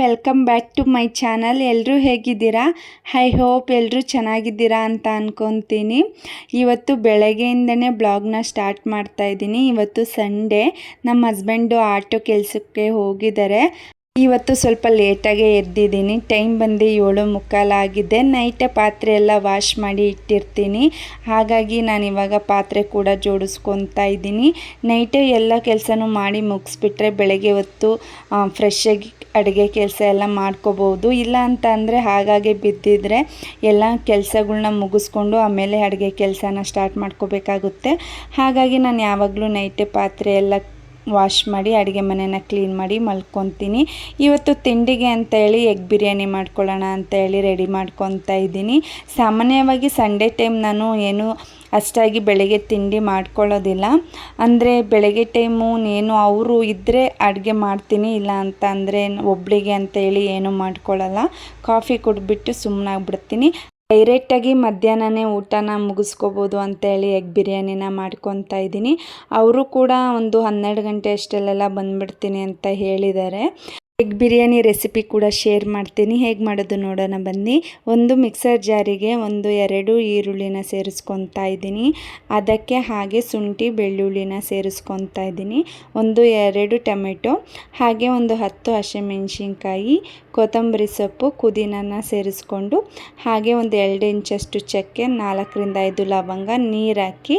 Welcome back to my channel ಎಲ್ಲರೂ ಹೇಗಿದ್ದೀರಾ? I hope ಎಲ್ಲರೂ ಚೆನ್ನಾಗಿದ್ದೀರಾ ಅಂತ ಅಂದ್ಕೊತೀನಿ ಇವತ್ತು ಬೆಳಗ್ಗೆಯಿಂದನೇ ಬ್ಲಾಗ್ನ ಸ್ಟಾರ್ಟ್ ಮಾಡ್ತಾ ಇದ್ದೀನಿ. ಇವತ್ತು ಸಂಡೇ. ನಮ್ಮ ಹಸ್ಬೆಂಡು ಆಟೋ ಕೆಲಸಕ್ಕೆ ಹೋಗಿದ್ದಾರೆ. ಇವತ್ತು ಸ್ವಲ್ಪ ಲೇಟಾಗೆ ಎದ್ದಿದ್ದೀನಿ. ಟೈಮ್ ಬಂದು ಏಳು ಮುಕ್ಕಾಲಾಗಿದೆ ನೈಟೇ ಪಾತ್ರೆ ಎಲ್ಲ ವಾಶ್ ಮಾಡಿ ಇಟ್ಟಿರ್ತೀನಿ. ಹಾಗಾಗಿ ನಾನು ಇವಾಗ ಪಾತ್ರೆ ಕೂಡ ಜೋಡಿಸ್ಕೊತಾ ಇದ್ದೀನಿ. ನೈಟೇ ಎಲ್ಲ ಕೆಲಸನೂ ಮಾಡಿ ಮುಗಿಸ್ಬಿಟ್ರೆ ಬೆಳಗ್ಗೆ ಹೊತ್ತು ಫ್ರೆಶ್ಶಾಗಿ ಆಗಿ ಅಡುಗೆ ಕೆಲಸ ಎಲ್ಲ ಮಾಡ್ಕೋಬೋದು. ಇಲ್ಲ ಅಂತ ಅಂದರೆ ಹಾಗಾಗಿ ಬಿದ್ದಿದ್ರೆ ಎಲ್ಲ ಕೆಲಸಗಳ್ನ ಮುಗಿಸ್ಕೊಂಡು ಆಮೇಲೆ ಅಡುಗೆ ಕೆಲಸನ ಸ್ಟಾರ್ಟ್ ಮಾಡ್ಕೋಬೇಕಾಗುತ್ತೆ. ಹಾಗಾಗಿ ನಾನು ಯಾವಾಗಲೂ ನೈಟೆ ಪಾತ್ರೆ ಎಲ್ಲ ವಾಶ್ ಮಾಡಿ, ಅಡುಗೆ ಮನೆನ ಕ್ಲೀನ್ ಮಾಡಿ ಮಲ್ಕೊತೀನಿ. ಇವತ್ತು ತಿಂಡಿಗೆ ಅಂತ ಹೇಳಿ ಎಗ್ ಬಿರಿಯಾನಿ ಮಾಡ್ಕೊಳ್ಳೋಣ ಅಂತ ಹೇಳಿ ರೆಡಿ ಮಾಡ್ಕೊತಾ ಇದ್ದೀನಿ. ಸಾಮಾನ್ಯವಾಗಿ ಸಂಡೇ ಟೈಮ್ ನಾನು ಏನು ಅಷ್ಟಾಗಿ ಬೆಳಗ್ಗೆ ತಿಂಡಿ ಮಾಡ್ಕೊಳ್ಳೋದಿಲ್ಲ. ಅಂದರೆ ಬೆಳಗ್ಗೆ ಟೈಮು ಏನು ಅವರು ಇದ್ದರೆ ಅಡುಗೆ ಮಾಡ್ತೀನಿ, ಇಲ್ಲ ಅಂತ ಅಂದರೆ ಒಬ್ಳಿಗೆ ಅಂತ ಹೇಳಿ ಏನೂ ಮಾಡ್ಕೊಳ್ಳಲ್ಲ. ಕಾಫಿ ಕುಡಿದ್ಬಿಟ್ಟು ಸುಮ್ಮನಾಗ್ಬಿಡ್ತೀನಿ ಡೈರೆಕ್ಟಾಗಿ ಮಧ್ಯಾಹ್ನನೇ ಊಟನ ಮುಗಿಸ್ಕೋಬೋದು ಅಂತೇಳಿ ಎಗ್ ಬಿರಿಯಾನಿನ ಮಾಡ್ಕೊತಾ ಇದ್ದೀನಿ. ಅವರು ಕೂಡ ಒಂದು ಹನ್ನೆರಡು ಗಂಟೆ ಅಷ್ಟಲ್ಲೆಲ್ಲ ಬಂದುಬಿಡ್ತೀನಿ ಅಂತ ಹೇಳಿದ್ದಾರೆ. ಎಗ್ ಬಿರಿಯಾನಿ ರೆಸಿಪಿ ಕೂಡ ಶೇರ್ ಮಾಡ್ತೀನಿ. ಹೇಗೆ ಮಾಡೋದು ನೋಡೋಣ ಬನ್ನಿ. ಒಂದು ಮಿಕ್ಸರ್ ಜಾರಿಗೆ ಒಂದು ಎರಡು ಈರುಳ್ಳಿನ ಸೇರಿಸ್ಕೊತಾ ಇದ್ದೀನಿ. ಅದಕ್ಕೆ ಹಾಗೆ ಶುಂಠಿ, ಬೆಳ್ಳುಳ್ಳಿನ ಸೇರಿಸ್ಕೊತಾ ಇದ್ದೀನಿ. ಒಂದು ಎರಡು ಟೊಮೆಟೊ, ಹಾಗೆ ಒಂದು ಹತ್ತು ಹಸಿಮೆಣ್ಸಿನ್ಕಾಯಿ ಕೊತ್ತಂಬರಿ ಸೊಪ್ಪು ಪುದೀನನ ಸೇರಿಸ್ಕೊಂಡು ಹಾಗೆ ಒಂದು ಎರಡು ಇಂಚಷ್ಟು ಚಕ್ಕೆ, ನಾಲ್ಕರಿಂದ ಐದು ಲವಂಗ ನೀರು ಹಾಕಿ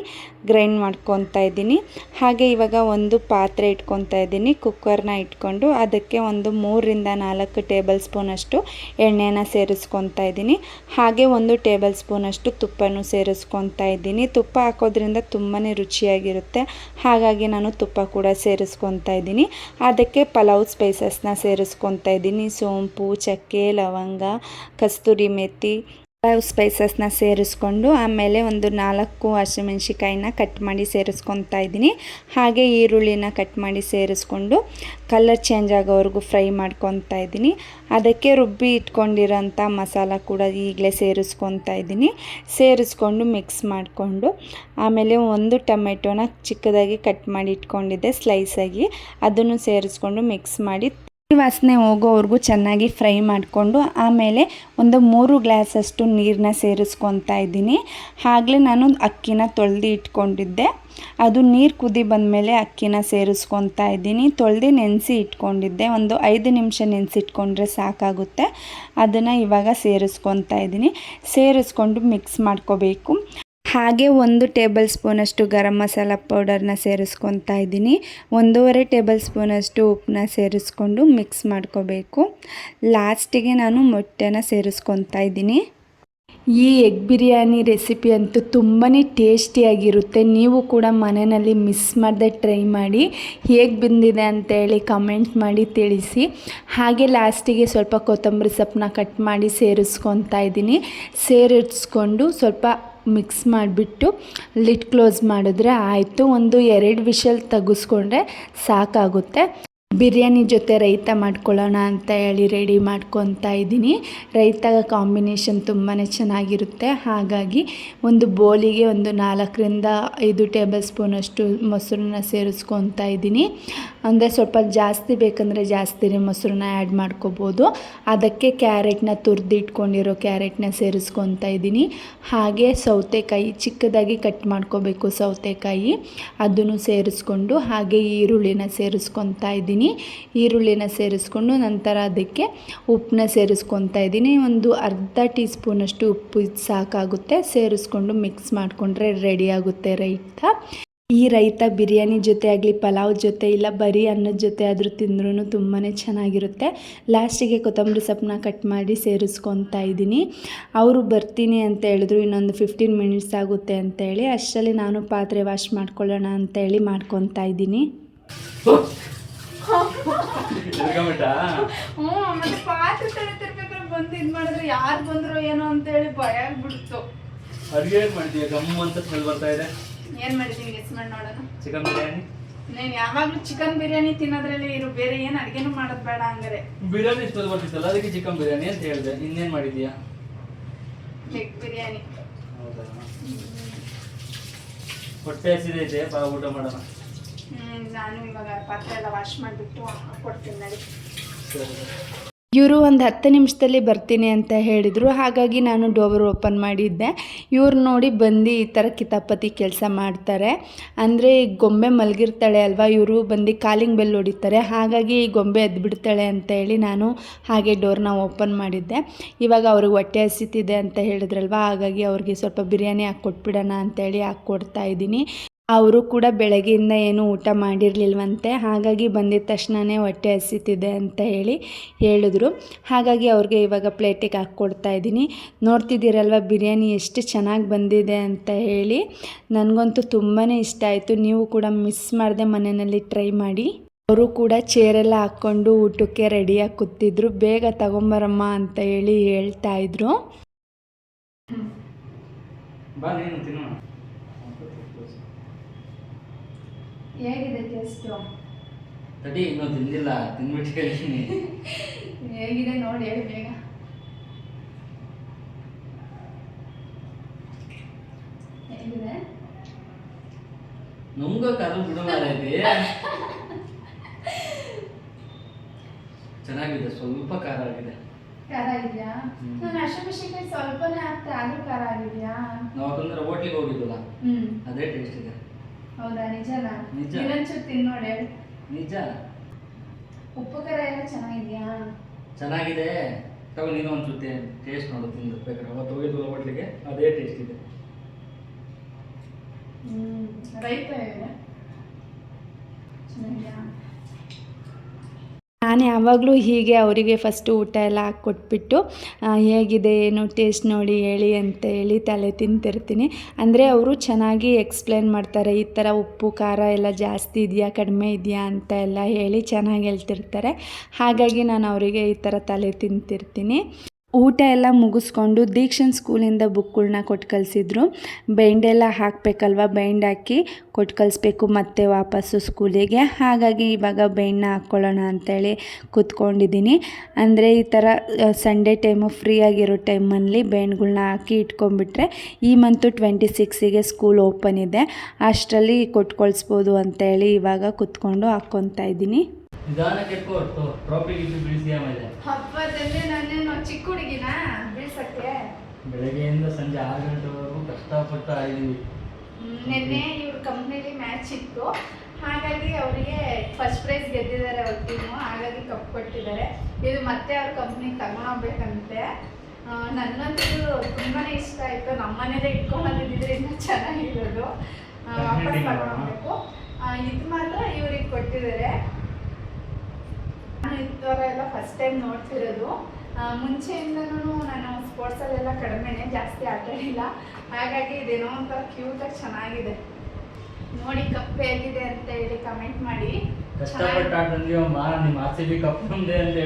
ಗ್ರೈಂಡ್ ಮಾಡ್ಕೊತಾ ಇದ್ದೀನಿ. ಹಾಗೆ ಇವಾಗ ಒಂದು ಪಾತ್ರೆ ಇಟ್ಕೊತಾ ಇದ್ದೀನಿ. ಕುಕ್ಕರ್ನ ಇಟ್ಕೊಂಡು ಅದಕ್ಕೆ ಒಂದು ಮೂರರಿಂದ ನಾಲ್ಕು ಟೇಬಲ್ ಸ್ಪೂನಷ್ಟು ಎಣ್ಣೆನ ಸೇರಿಸ್ಕೊತಾ ಇದ್ದೀನಿ. ಹಾಗೆ ಒಂದು ಟೇಬಲ್ ಸ್ಪೂನಷ್ಟು ತುಪ್ಪನೂ ಸೇರಿಸ್ಕೊತಾ ಇದ್ದೀನಿ. ತುಪ್ಪ ಹಾಕೋದ್ರಿಂದ ತುಂಬಾ ರುಚಿಯಾಗಿರುತ್ತೆ. ಹಾಗಾಗಿ ನಾನು ತುಪ್ಪ ಕೂಡ ಸೇರಿಸ್ಕೊತಾ ಇದ್ದೀನಿ. ಅದಕ್ಕೆ ಪಲಾವ್ ಸ್ಪೈಸಸ್ನ ಸೇರಿಸ್ಕೊತಾ ಇದ್ದೀನಿ. ಸೋಂಪು ಚಕ್ಕೆ, ಲವಂಗ, ಕಸ್ತೂರಿ ಮೆತ್ತಿ ಮೆಥಿ ಸ್ಪೈಸಸ್ನ ಸೇರಿಸ್ಕೊಂಡು ಆಮೇಲೆ ಒಂದು ನಾಲ್ಕು ಹಸಿಮೆಣ್ಸಿಕಾಯಿನ ಕಟ್ ಮಾಡಿ ಸೇರಿಸ್ಕೊತಾ ಇದ್ದೀನಿ. ಹಾಗೆ ಈರುಳ್ಳಿನ ಕಟ್ ಮಾಡಿ ಸೇರಿಸ್ಕೊಂಡು ಕಲರ್ ಚೇಂಜ್ ಆಗೋವರೆಗೂ ಫ್ರೈ ಮಾಡ್ಕೊತಾ ಇದ್ದೀನಿ. ಅದಕ್ಕೆ ರುಬ್ಬಿ ಇಟ್ಕೊಂಡಿರೋಂಥ ಮಸಾಲ ಕೂಡ ಈಗಲೇ ಸೇರಿಸ್ಕೊತಾ ಇದ್ದೀನಿ. ಸೇರಿಸ್ಕೊಂಡು ಮಿಕ್ಸ್ ಮಾಡಿಕೊಂಡು ಆಮೇಲೆ ಒಂದು ಟೊಮೆಟೊನ ಚಿಕ್ಕದಾಗಿ ಕಟ್ ಮಾಡಿ ಇಟ್ಕೊಂಡಿದ್ದೆ ಸ್ಲೈಸಾಗಿ ಅದನ್ನು ಸೇರಿಸ್ಕೊಂಡು ಮಿಕ್ಸ್ ಮಾಡಿ ವಾಸನೆ ಹೋಗೋವರೆಗೂ ಚೆನ್ನಾಗಿ ಫ್ರೈ ಮಾಡಿಕೊಂಡು ಆಮೇಲೆ ಒಂದು ಮೂರು ಗ್ಲಾಸಷ್ಟು ನೀರನ್ನ ಸೇರಿಸ್ಕೊತಾ ಇದ್ದೀನಿ. ಆಗಲೇ ನಾನು ಅಕ್ಕಿನ ತೊಳೆದು ಇಟ್ಕೊಂಡಿದ್ದೆ. ಅದು ನೀರು ಕುದಿ ಬಂದಮೇಲೆ ಅಕ್ಕಿನ ಸೇರಿಸ್ಕೊತಾ ಇದ್ದೀನಿ. ತೊಳೆದು ನೆನೆಸಿ ಇಟ್ಕೊಂಡಿದ್ದೆ. ಒಂದು ಐದು ನಿಮಿಷ ನೆನೆಸಿಟ್ಕೊಂಡ್ರೆ ಸಾಕಾಗುತ್ತೆ. ಅದನ್ನು ಇವಾಗ ಸೇರಿಸ್ಕೊತಾ ಇದ್ದೀನಿ. ಸೇರಿಸ್ಕೊಂಡು ಮಿಕ್ಸ್ ಮಾಡ್ಕೋಬೇಕು. ಹಾಗೆ ಒಂದು ಟೇಬಲ್ ಸ್ಪೂನಷ್ಟು ಗರಂ ಮಸಾಲ ಪೌಡರ್ನ ಸೇರಿಸ್ಕೊತಾ ಇದ್ದೀನಿ. ಒಂದೂವರೆ ಟೇಬಲ್ ಸ್ಪೂನಷ್ಟು ಉಪ್ಪನ್ನ ಸೇರಿಸ್ಕೊಂಡು ಮಿಕ್ಸ್ ಮಾಡ್ಕೋಬೇಕು. ಲಾಸ್ಟಿಗೆ ನಾನು ಮೊಟ್ಟೆನ ಸೇರಿಸ್ಕೊತಾ ಇದ್ದೀನಿ. ಈ ಎಗ್ ಬಿರಿಯಾನಿ ರೆಸಿಪಿ ಅಂತೂ ತುಂಬಾ ಟೇಸ್ಟಿಯಾಗಿರುತ್ತೆ. ನೀವು ಕೂಡ ಮನೆಯಲ್ಲಿ ಮಿಸ್ ಮಾಡದೆ ಟ್ರೈ ಮಾಡಿ. ಹೇಗೆ ಬಂದಿದೆ ಅಂತೇಳಿ ಕಮೆಂಟ್ ಮಾಡಿ ತಿಳಿಸಿ. ಹಾಗೆ ಲಾಸ್ಟಿಗೆ ಸ್ವಲ್ಪ ಕೊತ್ತಂಬರಿ ಸೊಪ್ಪನ್ನ ಕಟ್ ಮಾಡಿ ಸೇರಿಸ್ಕೊತಾ ಇದ್ದೀನಿ. ಸೇರಿಸ್ಕೊಂಡು ಸ್ವಲ್ಪ ಮಿಕ್ಸ್ ಮಾಡಿಬಿಟ್ಟು ಲಿಟ್ ಕ್ಲೋಸ್ ಮಾಡಿದ್ರೆ ಆಯಿತು. ಒಂದು ಎರಡು ವಿಷಲ್ ತೆಗೆಸ್ಕೊಂಡ್ರೆ ಸಾಕಾಗುತ್ತೆ. ಬಿರಿಯಾನಿ ಜೊತೆ ರೈತ ಮಾಡ್ಕೊಳ್ಳೋಣ ಅಂತ ಹೇಳಿ ರೆಡಿ ಮಾಡ್ಕೊತಾ ಇದ್ದೀನಿ. ರೈತ ಕಾಂಬಿನೇಷನ್ ತುಂಬಾ ಚೆನ್ನಾಗಿರುತ್ತೆ. ಹಾಗಾಗಿ ಒಂದು ಬೋಲಿಗೆ ಒಂದು ನಾಲ್ಕರಿಂದ ಐದು ಟೇಬಲ್ ಸ್ಪೂನಷ್ಟು ಮೊಸರನ್ನ ಸೇರಿಸ್ಕೊತಾ ಇದ್ದೀನಿ. ಅಂದರೆ ಸ್ವಲ್ಪ ಜಾಸ್ತಿ ಬೇಕಂದರೆ ಜಾಸ್ತಿನೇ ಮೊಸರನ್ನ ಆ್ಯಡ್ ಮಾಡ್ಕೋಬೋದು. ಅದಕ್ಕೆ ಕ್ಯಾರೆಟ್ನ ತುರ್ದು ಇಟ್ಕೊಂಡಿರೋ ಕ್ಯಾರೆಟ್ನ ಸೇರಿಸ್ಕೊತಾ ಇದ್ದೀನಿ. ಹಾಗೆ ಸೌತೆಕಾಯಿ ಚಿಕ್ಕದಾಗಿ ಕಟ್ ಮಾಡ್ಕೋಬೇಕು ಸೌತೆಕಾಯಿ. ಅದನ್ನು ಸೇರಿಸ್ಕೊಂಡು ಹಾಗೆ ಈರುಳ್ಳಿನ ಸೇರಿಸ್ಕೊತಾ ಇದ್ದೀನಿ. ಈರುಳ್ಳಿನ ಸೇರಿಸ್ಕೊಂಡು ನಂತರ ಅದಕ್ಕೆ ಉಪ್ಪನ್ನ ಸೇರಿಸ್ಕೊತಾ ಇದ್ದೀನಿ. ಒಂದು ಅರ್ಧ ಟೀ ಸ್ಪೂನಷ್ಟು ಉಪ್ಪು ಸಾಕಾಗುತ್ತೆ. ಸೇರಿಸ್ಕೊಂಡು ಮಿಕ್ಸ್ ಮಾಡಿಕೊಂಡ್ರೆ ರೆಡಿ ಆಗುತ್ತೆ ರೈತ. ಈ ರೈತ ಬಿರಿಯಾನಿ ಜೊತೆ ಆಗಲಿ, ಪಲಾವ್ ಜೊತೆ ಇಲ್ಲ, ಬರೀ ಅನ್ನದ ಜೊತೆ ಆದರೂ ತಿಂದ್ರೂ ತುಂಬಾ ಚೆನ್ನಾಗಿರುತ್ತೆ. ಲಾಸ್ಟಿಗೆ ಕೊತ್ತಂಬರಿ ಸೊಪ್ಪನ್ನ ಕಟ್ ಮಾಡಿ ಸೇರಿಸ್ಕೊತಾ ಇದ್ದೀನಿ. ಅವರು ಬರ್ತೀನಿ ಅಂತ ಹೇಳಿದ್ರು, ಇನ್ನೊಂದು ಫಿಫ್ಟೀನ್ ಮಿನಿಟ್ಸ್ ಆಗುತ್ತೆ ಅಂತೇಳಿ ಅಷ್ಟರಲ್ಲಿ ನಾನು ಪಾತ್ರೆ ವಾಶ್ ಮಾಡ್ಕೊಳ್ಳೋಣ ಅಂತೇಳಿ ಮಾಡ್ಕೊತಾ ಇದ್ದೀನಿ. ಹ್ಞೂ ಮತ್ತೆ ಪಾತ್ರೆ ತೊಳಿತಿರ್ಬೇಕಾದ್ರೆ ಬಂದು ಇದು ಮಾಡಿದ್ರೆ ಯಾರು ಬಂದ್ರು ಏನೋ ಅಂತೇಳಿ ಭಯ ಆಗ್ಬಿಡ್ತು. ಅಡುಗೆ ಏನು ಮಾಡಿದ್ಯಾ? ಗಮ್ ಅಂತ ಸ್ಮೆಲ್ ಬರ್ತಾ ಇದೆ. ಏನು ಮಾಡಿದ್ದೀನಿ ಗೆಸ್ ಮಾಡಿ ನೋಡೋಣ. ಚಿಕನ್ ಬಿರಿಯಾನಿ ನೀನು ಯಾವಾಗಲೂ ಚಿಕನ್ ಬಿರಿಯಾನಿ ತಿನ್ನೋದ್ರಲ್ಲಿ ಇರು ಬೇರೆ ಏನು ಅಡುಗೆನೂ ಮಾಡೋದ್ ಬೇಡ ಹಂಗಾರೆ. ಬಿರಿಯಾನಿ ಸ್ಮೆಲ್ ಬರ್ತಿತ್ತಲ್ಲ ಅದಕ್ಕೆ ಚಿಕನ್ ಬಿರಿಯಾನಿ ಅಂತ ಹೇಳ್ದೆ. ಇನ್ನೇನು ಮಾಡಿದ್ಯಾ? ಎಗ್ ಬಿರಿಯಾನಿ ಹೌದಾ? ಹೊಟ್ಟೆ ಹಸಿದೈತೆ ಬಾ ಊಟ ಮಾಡೋಣ. ನಾನು ಇವಾಗ ಪಾತ್ರೆ ಎಲ್ಲ ವಾಶ್ ಮಾಡಿಬಿಟ್ಟು ನಡಿ. ಇವರು ಒಂದು ಹತ್ತು ನಿಮಿಷದಲ್ಲಿ ಬರ್ತೀನಿ ಅಂತ ಹೇಳಿದರು. ಹಾಗಾಗಿ ನಾನು ಡೋರ್ ಓಪನ್ ಮಾಡಿದ್ದೆ. ಇವ್ರು ನೋಡಿ ಬಂದು ಈ ಥರ ಕಿತಾಪತಿ ಕೆಲಸ ಮಾಡ್ತಾರೆ. ಅಂದರೆ ಈ ಗೊಂಬೆ ಮಲಗಿರ್ತಾಳೆ ಅಲ್ವಾ? ಇವರು ಬಂದು ಕಾಲಿಂಗ್ ಬೆಲ್ ಹೊಡಿತಾರೆ. ಹಾಗಾಗಿ ಈ ಗೊಂಬೆ ಎದ್ದು ಬಿಡ್ತಾಳೆ ಅಂತ ಹೇಳಿ ನಾನು ಹಾಗೆ ಡೋರ್ನ ಓಪನ್ ಮಾಡಿದ್ದೆ. ಇವಾಗ ಅವ್ರಿಗೆ ಹೊಟ್ಟೆ ಹಸಿತಿದೆ ಅಂತ ಹೇಳಿದ್ರಲ್ವಾ? ಹಾಗಾಗಿ ಅವ್ರಿಗೆ ಸ್ವಲ್ಪ ಬಿರಿಯಾನಿ ಹಾಕಿ ಕೊಟ್ಬಿಡೋಣ ಅಂತೇಳಿ ಹಾಕ್ಕೊಡ್ತಾ ಇದ್ದೀನಿ. ಅವರು ಕೂಡ ಬೆಳಗ್ಗೆಯಿಂದ ಏನು ಊಟ ಮಾಡಿರಲಿಲ್ವಂತೆ. ಹಾಗಾಗಿ ಬಂದಿದ್ದ ತಕ್ಷಣವೇ ಹೊಟ್ಟೆ ಹಸಿತಿದೆ ಅಂತ ಹೇಳಿ ಹೇಳಿದ್ರು. ಹಾಗಾಗಿ ಅವ್ರಿಗೆ ಇವಾಗ ಪ್ಲೇಟಿಗೆ ಹಾಕ್ಕೊಡ್ತಾ ಇದ್ದೀನಿ. ನೋಡ್ತಿದ್ದೀರಲ್ವ, ಬಿರಿಯಾನಿ ಎಷ್ಟು ಚೆನ್ನಾಗಿ ಬಂದಿದೆ ಅಂತ ಹೇಳಿ. ನನಗಂತೂ ತುಂಬಾ ಇಷ್ಟ ಆಯಿತು. ನೀವು ಕೂಡ ಮಿಸ್ ಮಾಡದೆ ಮನೆಯಲ್ಲಿ ಟ್ರೈ ಮಾಡಿ. ಅವರು ಕೂಡ ಚೇರೆಲ್ಲ ಹಾಕ್ಕೊಂಡು ಊಟಕ್ಕೆ ರೆಡಿಯಾಗಿ ಕೂತಿದ್ರು. ಬೇಗ ತಗೊಂಬರಮ್ಮ ಅಂತ ಹೇಳಿ ಹೇಳ್ತಾ ಇದ್ರು ಬಾ ನೀನು ತಿನ್ನೋಣ ಹೇಗಿದೆ ಟೇಸ್ಟು ತಡಿ ಇನ್ನೂ ತಿಂದಿಲ್ಲ ತಿನ್ಬಿಟ್ಟು ಹೇಳ್ತೀನಿ ಹೇಗಿದೆ ನೋಡಿ ಹೇಳಿ ಬೇಗ. ಹೇಗಿದೆ? ನಮ್ಗ ಕರು ಬಿಡು ಮಾರೈತಿ ಚೆನ್ನಾಗಿದೆ ಸ್ವಲ್ಪ ಖಾರ ಆಗಿದೆ. ಖಾರ ಇದೆಯಾ. ನಾನು ಹಸಿಮೆಣಸಿನ್ಕಾಯಿ ಸ್ವಲ್ಪನೇ ಹಾಕ್ತೆ ಆದ್ರೂ ಖಾರ ಆಗಿದೆಯಾ? ನಾವು ಯಾಕಂದ್ರೆ ಹೋಟ್ಲಿಗೆ ಹೋಗಿದ್ವಲ್ಲ? ಅದೇ ಟೇಸ್ಟ್ ಇದೆ. ಹೌದಾ? ನಿಜನಾ ನಿಜ. ಇನ್ನೊಂಚೂರು ತಿನ್ ನೋಡಿ. ಹೇಳಿ ನಿಜ. ಉಪ್ಪು ಖಾರ ಎಲ್ಲ ಚೆನ್ನಾಗಿದ್ಯಾ? ಚೆನ್ನಾಗಿದೆ. ತಗೋ ನೀನು ಒಂದು ಜೊತೆ ಟೇಸ್ಟ್ ನೋಡು ತಿಂದು ಬೇಕಾದ್ರೆ ಅವತ್ತು ಹೋಗಿದ್ದು ಹೋಟ್ಲಿಗೆ ಅದೇ ಟೇಸ್ಟ್ ಇದೆ. ಹ್ಮ್ ರೈತ ಇದೆ ಚೆನ್ನಾಗಿದೆಯಾ? ನಾನು ಯಾವಾಗಲೂ ಹೀಗೆ ಅವರಿಗೆ ಫಸ್ಟು ಊಟ ಎಲ್ಲ ಹಾಕ್ಕೊಟ್ಬಿಟ್ಟು ಹೇಗಿದೆ, ಏನು ಟೇಸ್ಟ್ ನೋಡಿ ಹೇಳಿ ಅಂತ ಹೇಳಿ ತಲೆ ತಿಂತಿರ್ತೀನಿ. ಅಂದರೆ ಅವರು ಚೆನ್ನಾಗಿ ಎಕ್ಸ್ಪ್ಲೇನ್ ಮಾಡ್ತಾರೆ, ಈ ಥರ ಉಪ್ಪು, ಖಾರ ಎಲ್ಲ ಜಾಸ್ತಿ ಇದೆಯಾ, ಕಡಿಮೆ ಇದೆಯಾ ಅಂತ ಎಲ್ಲ ಹೇಳಿ ಚೆನ್ನಾಗಿ ಹೇಳ್ತಿರ್ತಾರೆ. ಹಾಗಾಗಿ ನಾನು ಅವರಿಗೆ ಈ ಥರ ತಲೆ ತಿಂತಿರ್ತೀನಿ. ಊಟ ಎಲ್ಲ ಮುಗಿಸ್ಕೊಂಡು ದೀಕ್ಷನ್ ಸ್ಕೂಲಿಂದ ಬುಕ್ಗಳನ್ನ ಕೊಟ್ಟು ಕಳಿಸಿದ್ರು. ಬೈಂಡ್ ಎಲ್ಲ ಹಾಕಬೇಕಲ್ವ? ಬೈಂಡ್ ಹಾಕಿ ಕೊಟ್ಟು ಕಳಿಸ್ಬೇಕು ಮತ್ತೆ ವಾಪಸ್ಸು ಸ್ಕೂಲಿಗೆ. ಹಾಗಾಗಿ ಇವಾಗ ಬೈಂಡ್ನ ಹಾಕ್ಕೊಳ್ಳೋಣ ಅಂತೇಳಿ ಕೂತ್ಕೊಂಡಿದ್ದೀನಿ. ಅಂದರೆ ಈ ಥರ ಸಂಡೇ ಟೈಮು ಫ್ರೀ ಆಗಿರೋ ಟೈಮಲ್ಲಿ ಬೆಂಡ್ಗಳನ್ನ ಹಾಕಿ ಇಟ್ಕೊಂಡ್ಬಿಟ್ರೆ ಈ ಮಂತು ಟ್ವೆಂಟಿ ಸಿಕ್ಸಿಗೆ ಸ್ಕೂಲ್ ಓಪನ್ ಇದೆ. ಅಷ್ಟರಲ್ಲಿ ಕೊಟ್ಟು ಕಳಿಸ್ಬೋದು ಅಂತೇಳಿ ಇವಾಗ ಕೂತ್ಕೊಂಡು ಹಾಕ್ಕೊತಾ ಇದ್ದೀನಿ. ನಿಧಾನಕ್ಕೆ ಕೆಟ್ಕೋ ಟ್ರಾಫಿ ಗಿಟ್ಟು ಬಿಡಿಸಿ ಆಮೇಲೆ. ಹಬ್ಬದಲ್ಲಿ ನಾನೇನು ಚಿಕ್ಕ ಹುಡುಗಿನ? ಬೀಳ್ಸಕ್ಕೆ? ಬೆಳಗ್ಗೆಯಿಂದ ಸಂಜೆ ಆರು ಗಂಟೆವರೆಗೂ ಕಷ್ಟಪಟ್ಟು ಆಡಿದ್ವಿ ನಿನ್ನೆ ಇವ್ರ ಕಂಪ್ನಿಲಿ ಮ್ಯಾಚ್ ಇತ್ತು. ಹಾಗಾಗಿ ಅವರಿಗೆ ಫಸ್ಟ್ ಪ್ರೈಸ್ ಗೆದ್ದಿದ್ದಾರೆ ಅವ್ರ ಟೀಮು ಹಾಗಾಗಿ ಕಪ್ ಕೊಟ್ಟಿದ್ದಾರೆ. ಇದು ಮತ್ತೆ ಅವ್ರ ಕಂಪ್ನಿಗೆ ತಗೊಂಡೋಗ್ಬೇಕಂತೆ ನನ್ನಂತೂ ತುಂಬಾ ಇಷ್ಟ ಆಯಿತು. ನಮ್ಮ ಮನೇಲೆ ಇಟ್ಕೊಂಡೋಗಿದ್ರೆ ಇನ್ನೂ ಚೆನ್ನಾಗಿರೋದು. ವಾಪಸ್. ತಗೊಂಡೋಗ್ಬೇಕು ಇದು ಮಾತ್ರ ಇವ್ರಿಗೆ ಕೊಟ್ಟಿದ್ದಾರೆ. ನಾನು ಥರ ಎಲ್ಲ ಫಸ್ಟ್ ಟೈಮ್ ನೋಡ್ತಿರೋದು. ಮುಂಚೆಯಿಂದನೂ ನಾನು ಸ್ಪೋರ್ಟ್ಸಲ್ಲೆಲ್ಲ ಕಡಿಮೆನೇ ಜಾಸ್ತಿ ಆಟ ಆಡಿಲ್ಲ ಹಾಗಾಗಿ ಇದೇನೋ ಒಂಥರ ಕ್ಯೂಟಾಗಿ ಚೆನ್ನಾಗಿದೆ. ನೋಡಿ ಕಪ್ ಹೇಗಿದೆ ಅಂತ ಹೇಳಿ ಕಮೆಂಟ್ ಮಾಡಿ. ಕಷ್ಟಪಟ್ಟು ಆಟಂದ್ವಿ ಅಮ್ಮ ನಿಮ್ಮ ಆರ್ ಸಿ ಬಿ ಕಪ್ ನಮ್ದೆ ಅಂತ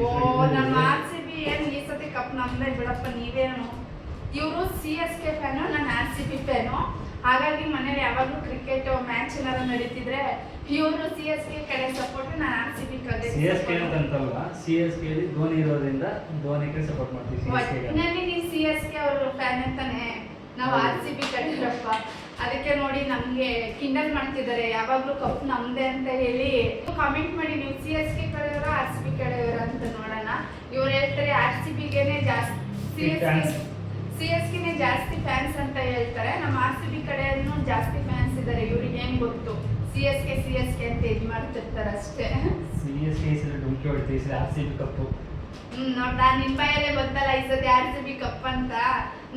ಓ ನಮ್ಮ ಆರ್ ಸಿ ಬಿ ಏನು ಈ ಸತಿ ಕಪ್ ನಮ್ದೇ ಬಿಡಪ್ಪ ನೀವೇನು? ಇವರು ಸಿ ಎಸ್ ಕೆ ಫ್ಯಾನು ನಾನು ಆರ್ ಸಿ ಬಿ ಫ್ಯಾನು ಹಾಗಾಗಿ ಮನೇಲಿ ಯಾವಾಗಲೂ ಕ್ರಿಕೆಟ್ ಮ್ಯಾಚ್ ಏನಾದ್ರು ನಡೀತಿದ್ರೆ ಇವರು ಸಿ ಎಸ್ ಕೆ ಕಡೆ ಸಪೋರ್ಟ್ ನಾನು ಆರ್ ಸಿ ಬಿ ಕಡೆ ಸಿ ಎಸ್ ಕೆ ಅಂತಲ್ಲ ಸಿ ಎಸ್ ಕೆ ಧೋನಿ ಇರೋದ್ರಿಂದ ಧೋನಿಗೆ ಸಪೋರ್ಟ್ ಮಾಡ್ತೀವಿ ಸಿ ಎಸ್ ಕೆ ಒಟ್ಟಿನಲ್ಲಿ ನೀವು ಸಿ ಎಸ್ ಕೆ ಅವರು ಫ್ಯಾನ್ ಅಂತಾನೆ ನಾವು. ಆರ್ ಸಿ ಬಿ ಕಡೆಯವ್ರಪ್ಪ ಅದಕ್ಕೆ ನೋಡಿ ನಮಗೆ ಕಿಂಡಲ್ ಮಾಡ್ತಿದ್ದಾರೆ. ಯಾವಾಗಲೂ ಕಪ್ ನಮ್ದೆ ಅಂತ ಹೇಳಿ. ಕಾಮೆಂಟ್ ಮಾಡಿ ನೀವು ಸಿ ಎಸ್ ಕೆ ಕಡೆಯವರ ಆರ್ ಸಿ ಬಿ ಕಡೆಯವರ ಅಂತ ನೋಡೋಣ. ಇವ್ರು ಹೇಳ್ತಾರೆ ಆರ್ ಸಿ ಬಿಗೆನೆ ಜಾಸ್ತಿ. C S. ಸಿ ಎಸ್ ಕಿನೇ ಜಾಸ್ತಿ ಫ್ಯಾನ್ಸ್ ಅಂತ ಹೇಳ್ತಾರೆ. ನಮ್ಮ ಆರ್ ಸಿ ಬಿ ಕಡೆಯನ್ನು ಜಾಸ್ತಿ ಫ್ಯಾನ್ಸ್ ಇದ್ದಾರೆ ಇವ್ರಿಗೆ ಏನ್ ಗೊತ್ತು? C S K C S K ಅಂತ ಇದು ಮಾಡ್ತಿರ್ತಾರೆ ಅಷ್ಟೇ. ಸಿ ಎಸ್ ಕೆ ಹೆಸರು ಡುಮ್ಕಿ ಹೊಡಿತೀವಿ ಆರ್ ಸಿ ಬಿ ಕಪ್ಪು ಹ್ಮ್ ನೋಡ್ದಾ ನಿಮ್ ಬಾಯಲ್ಲೇ ಗೊತ್ತಲ್ಲ ಈ ಸತಿ ಆರ್ ಸಿ ಬಿ ಕಪ್ ಅಂತ.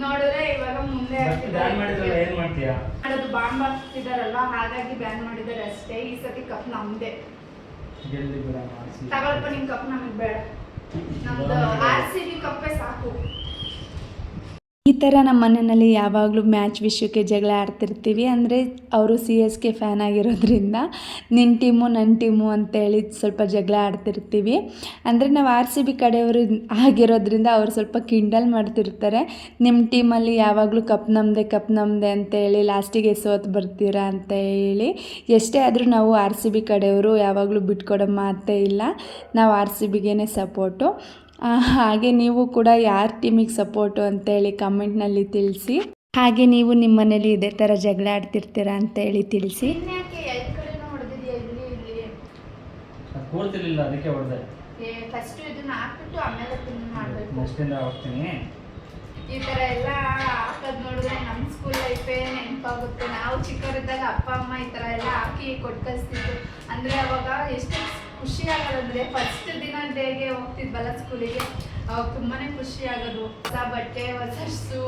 ನೋಡಿದ್ರೆ ಇವಾಗ ಮುಂದೆ ಬ್ಯಾನ್ ಮಾಡಿದ್ರಲ್ಲ ಏನ್ ಮಾಡ್ತೀಯಾ? ಮಾಡೋದು ಬಾಂಬ್ ಹಾಕ್ತಿದಾರಲ್ಲ ಹಾಗಾಗಿ ಬ್ಯಾನ್ ಮಾಡಿದ್ದಾರೆ ಅಷ್ಟೇ. ಈ ಸತಿ ಕಪ್ ನಮ್ದೇ. ಗೆಲ್ಲಿ ಬಿಡೋಣ ಆರ್ ಸಿ ತಗೊಳಪ್ಪ ನಿಮ್ ಕಪ್ ನಮಗ್ ಬೇಡ. ನಮ್ದು ಆರ್ ಸಿ ಬಿ ಕಪ್ಪೇ ಸಾಕು. ಈ ಥರ ನಮ್ಮ ಮನೆಯಲ್ಲಿ ಯಾವಾಗಲೂ ಮ್ಯಾಚ್ ವಿಷಯಕ್ಕೆ ಜಗಳ ಆಡ್ತಿರ್ತೀವಿ. ಅಂದರೆ ಅವರು ಸಿ ಎಸ್ ಕೆ ಫ್ಯಾನ್ ಆಗಿರೋದ್ರಿಂದ ನಿನ್ನ ಟೀಮು ನನ್ನ ಟೀಮು ಅಂತೇಳಿ ಸ್ವಲ್ಪ ಜಗಳ ಆಡ್ತಿರ್ತೀವಿ. ಅಂದರೆ ನಾವು ಆರ್ ಸಿ ಬಿ ಕಡೆಯವರು ಆಗಿರೋದ್ರಿಂದ ಅವರು ಸ್ವಲ್ಪ ಕಿಂಡಲ್ ಮಾಡ್ತಿರ್ತಾರೆ. ನಿಮ್ಮ ಟೀಮಲ್ಲಿ ಯಾವಾಗಲೂ ಕಪ್ ನಮ್ಮದೆ ಕಪ್ ನಮ್ಮದೆ ಅಂತೇಳಿ ಲಾಸ್ಟಿಗೆ ಸೋತು ಬರ್ತೀರಾ ಅಂತ ಹೇಳಿ ಎಷ್ಟೇ ಆದರೂ ನಾವು ಆರ್ ಸಿ ಬಿ ಕಡೆಯವರು ಯಾವಾಗಲೂ ಬಿಟ್ಕೊಡೋ ಮಾತೇ ಇಲ್ಲ. ನಾವು ಆರ್ ಸಿ ಬಿಗೇ ಸಪೋರ್ಟು ಹಾಗೆ ನೀವು ಕೂಡ ಯಾರ ಟೀಮಿಗೆ ಸಪೋರ್ಟು ಅಂತೇಳಿ ಕಮೆಂಟ್ನಲ್ಲಿ ತಿಳಿಸಿ. ಹಾಗೆ ನೀವು ನಿಮ್ಮ ಮನೇಲಿ ಇದೇ ಥರ ಜಗಳ ಆಡ್ತಿರ್ತೀರಾ ಅಂತೇಳಿ ತಿಳಿಸಿ. ಇನ್ಯಾಕೆ ಎಲ್ ಕಡೆನೂ ಇಲ್ಲಿ ಇಲ್ಲಿ ಅದು ಕೂರ್ತಿರ್ಲಿಲ್ಲ ಅದಕ್ಕೆ ಹೊಡೆದೆ. ಫಸ್ಟ್ ಇದನ್ನ ಹಾಕ್ಬಿಟ್ಟು ಆಮೇಲೆ ತಿಂದು ಮಾಡಬೇಕು. ನೆಕ್ಸ್ಟಿಂದ ಹೋಗ್ತೀನಿ ಈ ಥರ ಎಲ್ಲ ಹಾಕೋದು ನೋಡಿದ್ರೆ ನಮ್ಮ ಸ್ಕೂಲ್ ಲೈಫೇ ನೆನಪಾಗುತ್ತೆ. ನಾವು ಚಿಕ್ಕವರಿದ್ದಾಗ ಅಪ್ಪ ಅಮ್ಮ ಈ ತರ ಎಲ್ಲ ಹಾಕಿ ಕೊಟ್ಟು ಕಳಿಸ್ತಿತ್ತು ಅಂದರೆ ಅವಾಗ ಎಷ್ಟು ಖುಷಿ ಆಗೋದಂದ್ರೆ ಫಸ್ಟ್ ದಿನ ಡೇಗೆ ಹೋಗ್ತಿದ್ವಲ್ಲ ಸ್ಕೂಲಿಗೆ ಅವಾಗ ತುಂಬಾ ಖುಷಿ ಆಗೋದು. ಹೊಸ ಬಟ್ಟೆ ಹೊಸ ಶೂ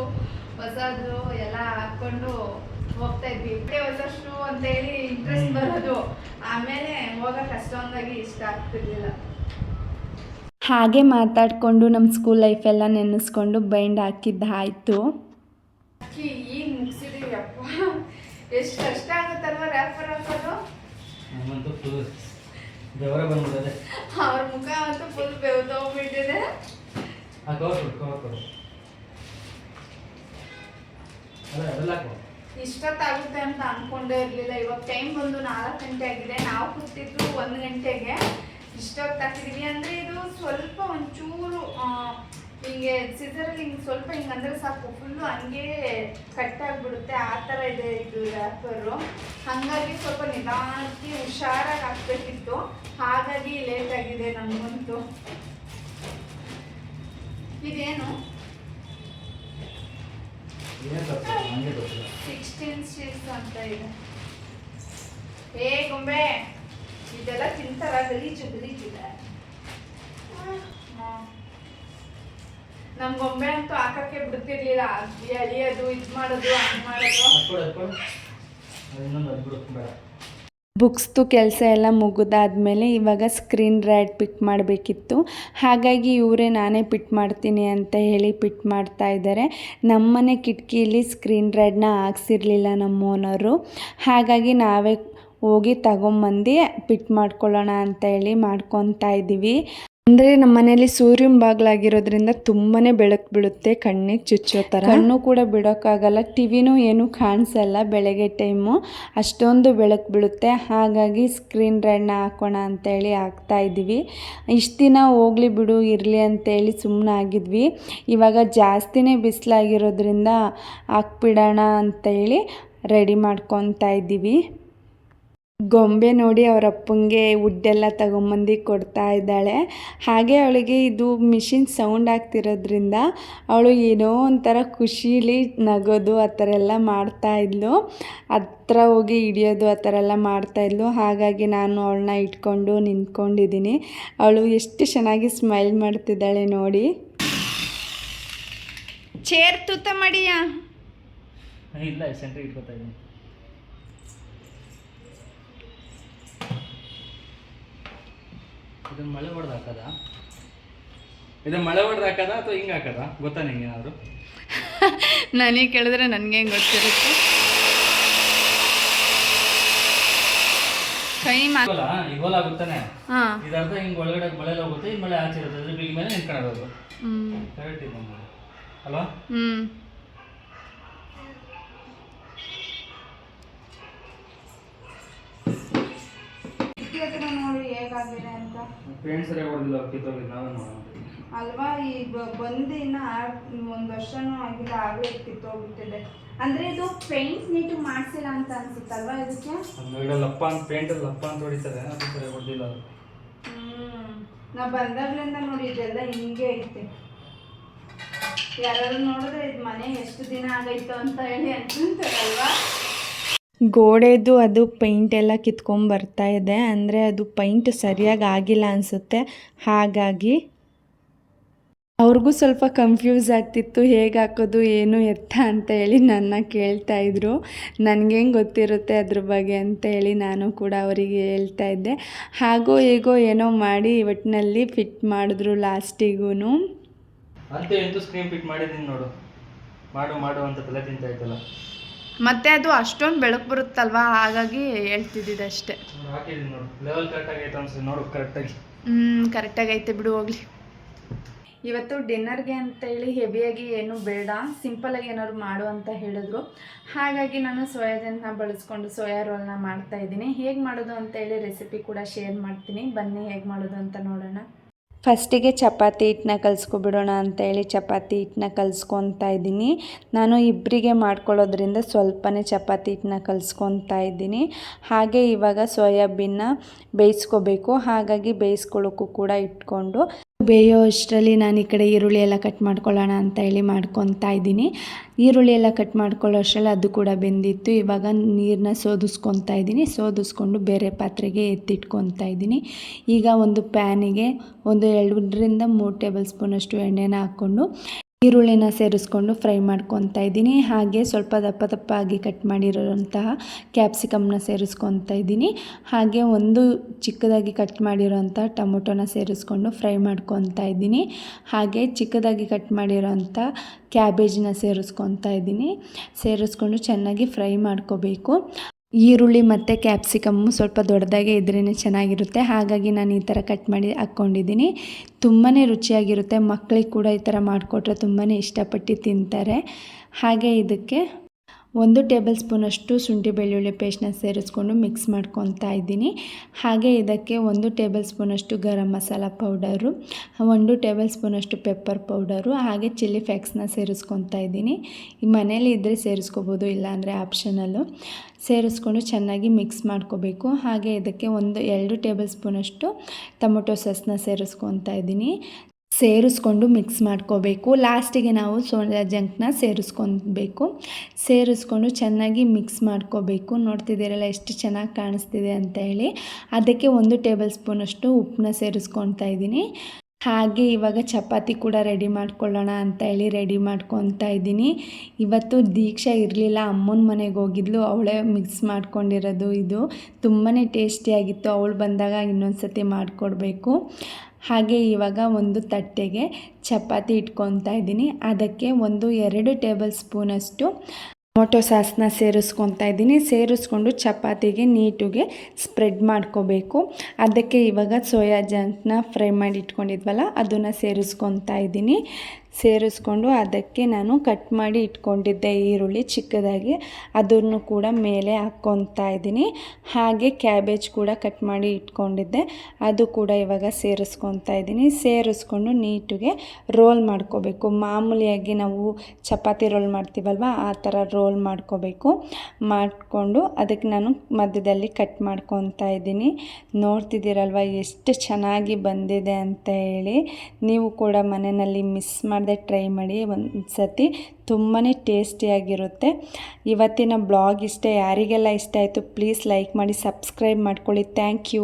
ಹೊಸದು ಎಲ್ಲ ಹಾಕ್ಕೊಂಡು ಹೋಗ್ತಾ ಇದ್ವಿ. ಬಟ್ಟೆ ಹೊಸ ಶೂ ಅಂತೇಳಿ ಇಂಟ್ರೆಸ್ಟ್ ಬರೋದು. ಆಮೇಲೆ ಹೋಗಕ್ಕೆ ಅಷ್ಟೊಂದಾಗಿ ಇಷ್ಟ ಆಗ್ತಿರ್ಲಿಲ್ಲ. ಹಾಗೆ ಮಾತಾಡಿಕೊಂಡು ನಮ್ಮ ಸ್ಕೂಲ್ ಲೈಫೆಲ್ಲ ನೆನೆಸ್ಕೊಂಡು ಬೈಂಡ್ ಹಾಕಿದ್ದು ಆಯಿತು ಅಕ್ಕಿ ಈಗ ಮುಗಿಸಿದೀವಿ ಅಪ್ಪ ಎಷ್ಟು ಕಷ್ಟ ಆಗುತ್ತಲ್ವ ರ್ಯಾಪರ್ ಹಾಕೋದು? ಫುಲ್ ಬೆವರ ಬಂದಿದೆ ಅವ್ರ ಮುಖ ಅಂತೂ ಫುಲ್ ಬೆವ್ದೋಗ್ಬಿಟ್ಟಿದೆ ಆ ಕವರ್ ಕೊಡು ಕವರ್ ಕೊಡು. ಅಲ್ಲ ಅದೆಲ್ಲ ಕೊಡು ಇಷ್ಟೊತ್ತಾಗುತ್ತೆ ಅಂತ ಅನ್ಕೊಂಡೇ ಇರಲಿಲ್ಲ. ಇವಾಗ ಟೈಮ್ ಬಂದು ನಾಲ್ಕು ಗಂಟೆ ಆಗಿದೆ. ನಾವು ಕೂತಿದ್ದು ಒಂದು ಗಂಟೆಗೆ. ಇಷ್ಟೊತ್ತಾಕಿದೀವಿ ಅಂದರೆ ಇದು ಸ್ವಲ್ಪ ಒಂಚೂರು ಹಿಂಗೆ ಸಿಸರಲ್ಲಿ ಹಿಂಗೆ ಸ್ವಲ್ಪ ಹಿಂಗಂದ್ರೆ ಅಂದರೆ ಸಾಕು ಫುಲ್ಲು ಹಂಗೆ ಕಟ್ ಆಗಿಬಿಡುತ್ತೆ. ಆ ಥರ ಇದೆ ಇದು ರ್ಯಾಪರು ಹಾಗಾಗಿ ಸ್ವಲ್ಪ ನಿಧಾನಕ್ಕೆ ಹುಷಾರಾಗಿ ಹಾಕ್ಬೇಕಿತ್ತು. ಹಾಗಾಗಿ ಲೇಟ್ ಆಗಿದೆ ನಮಗಂತೂ ಇದೇನು? ಸಿಕ್ಸ್ಟೀನ್ ಸ್ಟೀಲ್ಸ್ ಅಂತ ಇದೆ. ಏ ಗೊಂಬೆ ಇದೆಲ್ಲ ತಿಂತಾರ ಗಲೀಜು ಗಲೀಜಿದೆ ನಮ್ ಗೊಂಬೆ ಅಂತೂ ಹಾಕಕ್ಕೆ ಬಿಡ್ತಿರ್ಲಿಲ್ಲ. ಎಳಿಯೋದು ಇದ್ ಮಾಡೋದು ಹಂಗ್ ಮಾಡೋದು. ಬುಕ್ಸ್ದು ಕೆಲಸ ಎಲ್ಲ ಮುಗಿದಾದ್ಮೇಲೆ ಇವಾಗ ಸ್ಕ್ರೀನ್ ರ್ಯಾಡ್ ಪಿಕ್ ಮಾಡಬೇಕಿತ್ತು. ಹಾಗಾಗಿ ಇವರೇ ನಾನೇ ಪಿಟ್ ಮಾಡ್ತೀನಿ ಅಂತ ಹೇಳಿ ಪಿಟ್ ಮಾಡ್ತಾ ಇದ್ದಾರೆ. ನಮ್ಮನೆ ಕಿಟಕಿಯಲ್ಲಿ ಸ್ಕ್ರೀನ್ ರ್ಯಾಡ್ನ ಹಾಕ್ಸಿರ್ಲಿಲ್ಲ ನಮ್ಮ ಓನರು ಹಾಗಾಗಿ ನಾವೇ ಹೋಗಿ ತಗೊಂಬಂದು ಪಿಟ್ ಮಾಡ್ಕೊಳ್ಳೋಣ ಅಂತ ಹೇಳಿ ಮಾಡ್ಕೊತಾ ಇದ್ದೀವಿ. ಅಂದರೆ ನಮ್ಮ ಮನೆಯಲ್ಲಿ ಸೂರ್ಯನ ಬಾಗ್ಲಾಗಿರೋದ್ರಿಂದ ತುಂಬಾನೇ ಬೆಳಕು ಬೀಳುತ್ತೆ ಕಣ್ಣಿಗೆ ಚುಚ್ಚೋ ಥರ ಕಣ್ಣು ಕೂಡ ಬಿಡೋಕ್ಕಾಗಲ್ಲ, ಟಿವಿನೂ ಏನೂ ಕಾಣಿಸಲ್ಲ ಬೆಳಗ್ಗೆ ಟೈಮು. ಅಷ್ಟೊಂದು ಬೆಳಕು ಬೀಳುತ್ತೆ. ಹಾಗಾಗಿ ಸ್ಕ್ರೀನ್ ರೆಣ್ಣ ಹಾಕೋಣ ಅಂತೇಳಿ ಹಾಕ್ತಾ ಇದ್ದೀವಿ. ಇಷ್ಟು ದಿನ ಹೋಗ್ಲಿ ಬಿಡು, ಇರಲಿ ಅಂತೇಳಿ ಸುಮ್ಮನೆ ಆಗಿದ್ವಿ. ಇವಾಗ ಜಾಸ್ತಿನೇ ಬಿಸಿಲಾಗಿರೋದ್ರಿಂದ ಹಾಕ್ಬಿಡೋಣ ಅಂತೇಳಿ ರೆಡಿ ಮಾಡ್ಕೊತಾ ಇದ್ದೀವಿ. ಗೊಂಬೆ ನೋಡಿ ಅವ್ರ ಅಪ್ಪಂಗೆ ವುಡ್ಡೆಲ್ಲ ತಗೊಂಬಂದು ಕೊಡ್ತಾ ಇದ್ದಾಳೆ. ಹಾಗೆ ಅವಳಿಗೆ ಇದು ಮಿಷಿನ್ ಸೌಂಡ್ ಆಗ್ತಿರೋದ್ರಿಂದ ಅವಳು ಏನೋ ಒಂಥರ ಖುಷೀಲಿ ನಗೋದು ಆ ಥರ ಎಲ್ಲ ಮಾಡ್ತಾ ಇದ್ಲು. ಹತ್ರ ಹೋಗಿ ಹಿಡಿಯೋದು ಆ ಥರ ಎಲ್ಲ ಮಾಡ್ತಾ ಇದ್ಲು. ಹಾಗಾಗಿ ನಾನು ಅವಳನ್ನ ಇಟ್ಕೊಂಡು ನಿಂತ್ಕೊಂಡಿದ್ದೀನಿ. ಅವಳು ಎಷ್ಟು ಚೆನ್ನಾಗಿ ಸ್ಮೈಲ್ ಮಾಡ್ತಿದ್ದಾಳೆ ನೋಡಿ. ಚೇರ್ ತೂತ ಮಾಡಿಯಾ? ಇಲ್ಲ ಸೆಂಟ್ರಿಗೆ ಇಟ್ಕೊತಾ ಇದ್ದೀನಿ. ಇದನ್ನ ಮಳೆ ಹೊಡೆದು ಹಾಕದ? ಇದನ್ನ ಮಳೆ ಹೊಡೆದು ಹಾಕದ ಅಥವಾ ಹಿಂಗೆ ಹಾಕದ? ಗೊತ್ತಾ ನಿಂಗೆ ನಾನು ನನಗೆ ಕೇಳಿದ್ರೆ ನನಗೆ ಗೊತ್ತಿರುತ್ತೆ? ಕೈ ಮಾ ಈ ಇಗೋಲ ಆಗುತ್ತಾನೆ? ಹಾಂ. ಇದರ್ಧ ಹಿಂಗೆ ಒಳಗಡೆ ಮಳೆ ಹೋಗುತ್ತೆ ಈ ಮಳೆ ಆಚೆ ಇರುತ್ತೆ. ಅದ್ರ ಬಿಗಿ ಮೇಲೆ ನಿಂತ್ಕೊಳ್ಳೋದು ಹ್ಞೂ ಕರೆಕ್ಟ್ ಇದೆ ಅಲ್ವಾ? ಹ್ಞೂ ನೋಡಿ ಹೇಗಾಗಿದೆ ಹೊಡೆದಿಲ್ಲ ನಾವೇ ಅಲ್ವಾ? ಈ ಬಂದು ಇನ್ನ ಒಂದು ವರ್ಷನೂ ಆಗಿಲ್ಲ ಆಗಲೇ ಕಿತ್ತೋಗ್ಬಿಟ್ಟಿದೆ. ಅಂದ್ರೆ ಇದು ಪೇಂಟ್ ನೀಟು ಮಾಡ್ಸಿಲ್ಲ ಅಂತ ಅನ್ಸುತ್ತಲ್ವಾ ಇದಕ್ಕೆ? ಅಂದ್ರೆ ಲಪ್ಪ ಅಂತ ಪೇಂಟ್ ಲಪ್ಪ ಅಂತ ಹೊಡಿತಾರೆ ಅದು ಸರಿ ಹೊಡೆದಿಲ್ಲ ಹ್ಮ್ ನಾ ಬಂದಾಗ್ಲಿಂದ ನೋಡಿ ಇದೆಲ್ಲ ಹಿಂಗೆ ಐತೆ. ಯಾರು ನೋಡಿದ್ರೆ ಇದು ಮನೆ ಎಷ್ಟು ದಿನ ಆಗೈತು ಅಂತ ಹೇಳಿ ಅನ್ಕೊಂತಾರಲ್ವಾ ಗೋಡೆದು ಅದು ಪೈಂಟ್ ಎಲ್ಲ ಕಿತ್ಕೊಂಡ್ ಬರ್ತಾ ಇದೆ. ಅಂದರೆ ಅದು ಪೈಂಟ್ ಸರಿಯಾಗಿ ಆಗಿಲ್ಲ ಅನಿಸುತ್ತೆ. ಹಾಗಾಗಿ ಅವ್ರಿಗೂ ಸ್ವಲ್ಪ ಕನ್ಫ್ಯೂಸ್ ಆಗ್ತಿತ್ತು. ಹೇಗೆ ಹಾಕೋದು, ಏನು ಎತ್ತ ಅಂತ ಹೇಳಿ ನನ್ನ ಕೇಳ್ತಾ ಇದ್ರು. ನನಗೇನು ಗೊತ್ತಿರುತ್ತೆ ಅದ್ರ ಬಗ್ಗೆ ಅಂತ ಹೇಳಿ ನಾನು ಕೂಡ ಅವರಿಗೆ ಹೇಳ್ತಾ ಇದ್ದೆ. ಹಾಗೋ ಹೇಗೋ ಏನೋ ಮಾಡಿ ಒಟ್ಟಿನಲ್ಲಿ ಫಿಟ್ ಮಾಡಿದ್ರು ಲಾಸ್ಟಿಗೂ ಅಂತ ಸ್ಕ್ರೀನ್ ಫಿಟ್ ಮಾಡಿದ್ದೀನಿ ನೋಡು. ಮಾಡು ಮಾಡು ಅಂತ ತಲೆ ಇತ್ತಲ್ಲ ಮತ್ತೆ ಅದು ಅಷ್ಟೊಂದು ಬೆಳಕು ಬರುತ್ತಲ್ವಾ? ಹಾಗಾಗಿ ಹೇಳ್ತಿದ್ದಿದ್ದು ಅಷ್ಟೇ ಹ್ಮ್ ಹಾಕಿದ್ದೀನಿ ನೋಡು. ಲೆವೆಲ್ ಕರೆಕ್ಟ್ ಆಗೈತೆ ಅನ್ಸುತ್ತೆ ನೋಡು ಕರೆಕ್ಟಾಗಿ ಹ್ಞೂ ಕರೆಕ್ಟಾಗಿ ಐತೆ ಬಿಡು ಹೋಗ್ಲಿ. ಇವತ್ತು ಡಿನ್ನರ್ಗೆ ಅಂತೇಳಿ ಹೆವಿಯಾಗಿ ಏನು ಬೇಡ ಸಿಂಪಲಾಗಿ ಏನಾದ್ರು ಮಾಡು ಅಂತ ಹೇಳಿದ್ರು. ಹಾಗಾಗಿ ನಾನು ಸೋಯಾಜನ್ನ ಬಳಸ್ಕೊಂಡು ಸೋಯಾ ರೋಲ್ನ ಮಾಡ್ತಾ ಇದ್ದೀನಿ. ಹೇಗೆ ಮಾಡೋದು ಅಂತೇಳಿ ರೆಸಿಪಿ ಕೂಡ ಶೇರ್ ಮಾಡ್ತೀನಿ. ಬನ್ನಿ ಹೇಗೆ ಮಾಡೋದು ಅಂತ ನೋಡೋಣ. ಫಸ್ಟಿಗೆ ಚಪಾತಿ ಹಿಟ್ಟನ್ನ ಕಲಿಸ್ಕೊಬಿಡೋಣ ಅಂತೇಳಿ ಚಪಾತಿ ಹಿಟ್ಟನ್ನ ಕಲಿಸ್ಕೊತಾ ಇದ್ದೀನಿ. ನಾನು ಇಬ್ಬರಿಗೆ ಮಾಡ್ಕೊಳ್ಳೋದ್ರಿಂದ ಸ್ವಲ್ಪನೇ ಚಪಾತಿ ಹಿಟ್ಟನ್ನ ಕಲಿಸ್ಕೊತಾ ಇದ್ದೀನಿ. ಹಾಗೆ ಇವಾಗ ಸೋಯಾಬೀನ್ನ ಬೇಯಿಸ್ಕೋಬೇಕು. ಹಾಗಾಗಿ ಬೇಯಿಸ್ಕೊಳ್ಳೋಕ್ಕೂ ಕೂಡ ಇಟ್ಕೊಂಡು ಬೇಯೋ ಅಷ್ಟರಲ್ಲಿ ನಾನು ಈ ಕಡೆ ಈರುಳ್ಳಿ ಎಲ್ಲ ಕಟ್ ಮಾಡ್ಕೊಳ್ಳೋಣ ಅಂತ ಹೇಳಿ ಮಾಡ್ಕೊತಾ ಇದ್ದೀನಿ. ಈರುಳ್ಳಿ ಎಲ್ಲ ಕಟ್ ಮಾಡ್ಕೊಳ್ಳೋ ಅಷ್ಟರಲ್ಲಿ ಅದು ಕೂಡ ಬೆಂದಿತ್ತು. ಇವಾಗ ನೀರನ್ನ ಸೋದಿಸ್ಕೊತಾ ಇದ್ದೀನಿ. ಸೋದಿಸ್ಕೊಂಡು ಬೇರೆ ಪಾತ್ರೆಗೆ ಎತ್ತಿಟ್ಕೊತಾ ಇದ್ದೀನಿ. ಈಗ ಒಂದು ಪ್ಯಾನಿಗೆ ಒಂದು ಎರಡರಿಂದ ಮೂರು ಟೇಬಲ್ ಸ್ಪೂನಷ್ಟು ಎಣ್ಣೆನ ಹಾಕ್ಕೊಂಡು ಈರುಳ್ಳಿನ ಸೇರಿಸ್ಕೊಂಡು ಫ್ರೈ ಮಾಡ್ಕೊತಾ ಇದ್ದೀನಿ. ಹಾಗೆ ಸ್ವಲ್ಪ ದಪ್ಪ ದಪ್ಪಾಗಿ ಕಟ್ ಮಾಡಿರೋಂತಹ ಕ್ಯಾಪ್ಸಿಕಮ್ನ ಸೇರಿಸ್ಕೊತಾ ಇದ್ದೀನಿ. ಹಾಗೆ ಒಂದು ಚಿಕ್ಕದಾಗಿ ಕಟ್ ಮಾಡಿರೋಂಥ ಟೊಮೊಟೊನ ಸೇರಿಸ್ಕೊಂಡು ಫ್ರೈ ಮಾಡ್ಕೊತಾ ಇದ್ದೀನಿ. ಹಾಗೆ ಚಿಕ್ಕದಾಗಿ ಕಟ್ ಮಾಡಿರೋಂಥ ಕ್ಯಾಬೇಜ್ನ ಸೇರಿಸ್ಕೊತಾ ಇದ್ದೀನಿ. ಸೇರಿಸ್ಕೊಂಡು ಚೆನ್ನಾಗಿ ಫ್ರೈ ಮಾಡ್ಕೋಬೇಕು. ಈರುಳ್ಳಿ ಮತ್ತು ಕ್ಯಾಪ್ಸಿಕಮ್ಮು ಸ್ವಲ್ಪ ದೊಡ್ಡದಾಗೆ ಇದ್ರೇ ಚೆನ್ನಾಗಿರುತ್ತೆ. ಹಾಗಾಗಿ ನಾನು ಈ ಥರ ಕಟ್ ಮಾಡಿ ಹಾಕ್ಕೊಂಡಿದ್ದೀನಿ. ತುಂಬಾ ರುಚಿಯಾಗಿರುತ್ತೆ. ಮಕ್ಕಳಿಗೆ ಕೂಡ ಈ ಥರ ಮಾಡಿಕೊಟ್ರೆ ತುಂಬಾ ಇಷ್ಟಪಟ್ಟು ತಿಂತಾರೆ. ಹಾಗೆ ಇದಕ್ಕೆ ಒಂದು ಟೇಬಲ್ ಸ್ಪೂನಷ್ಟು ಶುಂಠಿ ಬೆಳ್ಳುಳ್ಳಿ ಪೇಸ್ಟ್ನ ಸೇರಿಸ್ಕೊಂಡು ಮಿಕ್ಸ್ ಮಾಡ್ಕೊತಾ ಇದ್ದೀನಿ. ಹಾಗೆ ಇದಕ್ಕೆ ಒಂದು ಟೇಬಲ್ ಸ್ಪೂನಷ್ಟು ಗರಂ ಮಸಾಲ ಪೌಡರು, ಒಂದು ಟೇಬಲ್ ಸ್ಪೂನಷ್ಟು ಪೆಪ್ಪರ್ ಪೌಡರು, ಹಾಗೆ ಚಿಲ್ಲಿ ಫ್ಯಾಕ್ಸ್ನ ಸೇರಿಸ್ಕೊತಾ ಇದ್ದೀನಿ. ಈ ಮನೇಲಿ ಇದ್ದರೆ ಸೇರಿಸ್ಕೋಬೋದು, ಇಲ್ಲಾಂದರೆ ಆಪ್ಷನಲ್ಲು. ಸೇರಿಸ್ಕೊಂಡು ಚೆನ್ನಾಗಿ ಮಿಕ್ಸ್ ಮಾಡ್ಕೋಬೇಕು. ಹಾಗೆ ಇದಕ್ಕೆ ಒಂದು ಎರಡು ಟೇಬಲ್ ಸ್ಪೂನಷ್ಟು ಟೊಮೊಟೊ ಸಾಸ್ನ ಸೇರಿಸ್ಕೊತಾ ಇದ್ದೀನಿ. ಸೇರಿಸ್ಕೊಂಡು ಮಿಕ್ಸ್ ಮಾಡ್ಕೋಬೇಕು. ಲಾಸ್ಟಿಗೆ ನಾವು ಸೋಯಾ ಜಂಕ್ನ ಸೇರಿಸ್ಕೊಬೇಕು. ಸೇರಿಸ್ಕೊಂಡು ಚೆನ್ನಾಗಿ ಮಿಕ್ಸ್ ಮಾಡ್ಕೋಬೇಕು. ನೋಡ್ತಿದ್ದೀರಲ್ಲ ಎಷ್ಟು ಚೆನ್ನಾಗಿ ಕಾಣಿಸ್ತಿದೆ ಅಂತ ಹೇಳಿ. ಅದಕ್ಕೆ ಒಂದು ಟೇಬಲ್ ಸ್ಪೂನಷ್ಟು ಉಪ್ಪನ್ನ ಸೇರಿಸ್ಕೊತಾ ಇದ್ದೀನಿ. ಹಾಗೆ ಇವಾಗ ಚಪಾತಿ ಕೂಡ ರೆಡಿ ಮಾಡ್ಕೊಳ್ಳೋಣ ಅಂತ ಹೇಳಿ ರೆಡಿ ಮಾಡ್ಕೊತಾ ಇದ್ದೀನಿ. ಇವತ್ತು ದೀಕ್ಷೆ ಇರಲಿಲ್ಲ. ಅಮ್ಮನ ಮನೆಗೆ ಹೋಗಿದ್ಲು. ಅವಳೇ ಮಿಕ್ಸ್ ಮಾಡ್ಕೊಂಡಿರೋದು ಇದು. ತುಂಬಾ ಟೇಸ್ಟಿಯಾಗಿತ್ತು. ಅವಳು ಬಂದಾಗ ಇನ್ನೊಂದು ಸತಿ ಮಾಡಿಕೊಡ್ಬೇಕು. ಹಾಗೆ ಇವಾಗ ಒಂದು ತಟ್ಟೆಗೆ ಚಪಾತಿ ಇಟ್ಕೊತಾ ಇದ್ದೀನಿ. ಅದಕ್ಕೆ ಒಂದು ಎರಡು ಟೇಬಲ್ ಸ್ಪೂನಷ್ಟು ಟೊಮೊಟೊ ಸಾಸ್ನ ಸೇರಿಸ್ಕೊತಾ ಇದ್ದೀನಿ. ಸೇರಿಸ್ಕೊಂಡು ಚಪಾತಿಗೆ ನೀಟಿಗೆ ಸ್ಪ್ರೆಡ್ ಮಾಡ್ಕೋಬೇಕು. ಅದಕ್ಕೆ ಇವಾಗ ಸೋಯಾ ಜಂಕ್ನ ಫ್ರೈ ಮಾಡಿ ಇಟ್ಕೊಂಡಿದ್ವಲ್ಲ, ಅದನ್ನು ಸೇರಿಸ್ಕೊತಾ ಇದ್ದೀನಿ. ಸೇರಿಸ್ಕೊಂಡು ಅದಕ್ಕೆ ನಾನು ಕಟ್ ಮಾಡಿ ಇಟ್ಕೊಂಡಿದ್ದೆ ಈರುಳ್ಳಿ ಚಿಕ್ಕದಾಗಿ. ಅದನ್ನು ಕೂಡ ಮೇಲೆ ಹಾಕ್ಕೊತಾ ಇದ್ದೀನಿ. ಹಾಗೆ ಕ್ಯಾಬೇಜ್ ಕೂಡ ಕಟ್ ಮಾಡಿ ಇಟ್ಕೊಂಡಿದ್ದೆ. ಅದು ಕೂಡ ಇವಾಗ ಸೇರಿಸ್ಕೊತಾ ಇದ್ದೀನಿ. ಸೇರಿಸ್ಕೊಂಡು ನೀಟಿಗೆ ರೋಲ್ ಮಾಡ್ಕೋಬೇಕು. ಮಾಮೂಲಿಯಾಗಿ ನಾವು ಚಪಾತಿ ರೋಲ್ ಮಾಡ್ತೀವಲ್ವ, ಆ ಥರ ರೋಲ್ ಮಾಡ್ಕೋಬೇಕು. ಮಾಡಿಕೊಂಡು ಅದಕ್ಕೆ ನಾನು ಮಧ್ಯದಲ್ಲಿ ಕಟ್ ಮಾಡ್ಕೊತಾ ಇದ್ದೀನಿ. ನೋಡ್ತಿದ್ದೀರಲ್ವ, ಎಷ್ಟು ಚೆನ್ನಾಗಿ ಬಂದಿದೆ ಅಂತ ಹೇಳಿ. ನೀವು ಕೂಡ ಮನೆಯಲ್ಲಿ ಮಿಸ್ ಮಾಡದೆ ಟ್ರೈ ಮಾಡಿ ಒಂದು ಸತಿ ತುಂಬಾ ಟೇಸ್ಟಿಯಾಗಿರುತ್ತೆ. ಇವತ್ತಿನ ಬ್ಲಾಗ್ ಇಷ್ಟ ಯಾರಿಗೆಲ್ಲ ಇಷ್ಟ ಆಯಿತು ಪ್ಲೀಸ್ ಲೈಕ್ ಮಾಡಿ, ಸಬ್ಸ್ಕ್ರೈಬ್ ಮಾಡ್ಕೊಳ್ಳಿ. Thank you.